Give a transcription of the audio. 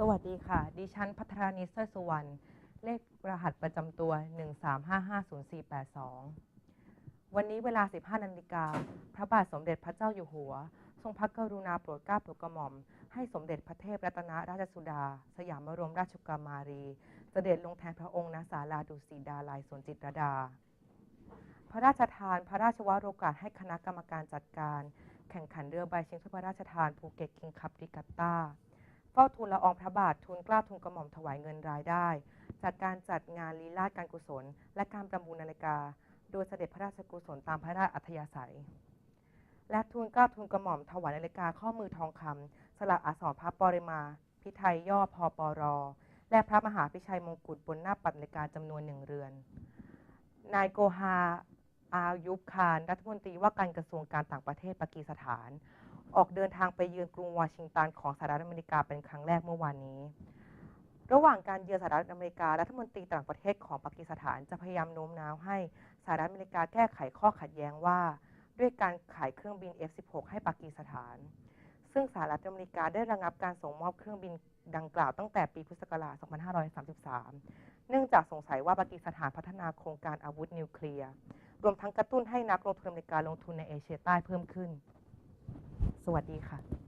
สวัสดีค่ะ ดิฉันพัทรานิสเซอร์สุวรรณ เลขรหัสประจำตัว 13550482 วันนี้เวลา 15นาฬิกา พระบาทสมเด็จพระเจ้าอยู่หัว ทรงพระกรุณาโปรดเกล้าโปรดกระหม่อม ให้สมเด็จพระเทพรัตนราชสุดา สยามบรมราชกุมารี เสด็จลงแทนพระองค์ณศาลาดุสิตดาลัยสวนจิตรดา พระราชทานพระราชวโรกาสให้คณะกรรมการจัดการ แข่งขันเรือใบชิงถ้วยพระราชทานภูเก็ตคิงคัพริกัตตา เฝ้าทูลละอองพระบาททูลกล้าทูลกระหม่อมถวายเงินรายได้ จากการจัดงานลีลาศการกุศล และการประมูลนาฬิกา โดยเสด็จพระราชกุศลตามพระราชอัธยาศัย และทูลกล้าทูลกระหม่อมถวายนาฬิกาข้อมือทองคำสลักอักษรพระปริมา พิไทยย่อพอปรและพระมหาพิชัยมงกุฎบนหน้าปัดนาฬิกาจำนวนหนึ่งเรือน นายโกฮาอายุบคารรัฐมนตรีว่าการกระทรวงการต่างประเทศปากีสถาน ออกเดินทางไปเยือนกรุงวอชิงตันของสหรัฐอเมริกาเป็นครั้งแรกเมื่อวานนี้ ระหว่างการเยือนสหรัฐอเมริกา รัฐมนตรีต่างประเทศของปากีสถานจะพยายามโน้มน้าวให้สหรัฐอเมริกาแก้ไขข้อขัดแย้งว่า ด้วยการขายเครื่องบิน F-16 ให้ปากีสถาน ซึ่งสหรัฐอเมริกาได้ระงับการส่งมอบเครื่องบินดังกล่าวตั้งแต่ปีพุทธศักราช 2533 เนื่องจากสงสัยว่าปากีสถานพัฒนาโครงการอาวุธนิวเคลียร์ รวมทั้งกระตุ้นให้นักลงทุนอเมริกาลงทุนในเอเชียใต้เพิ่มขึ้น สวัสดีค่ะ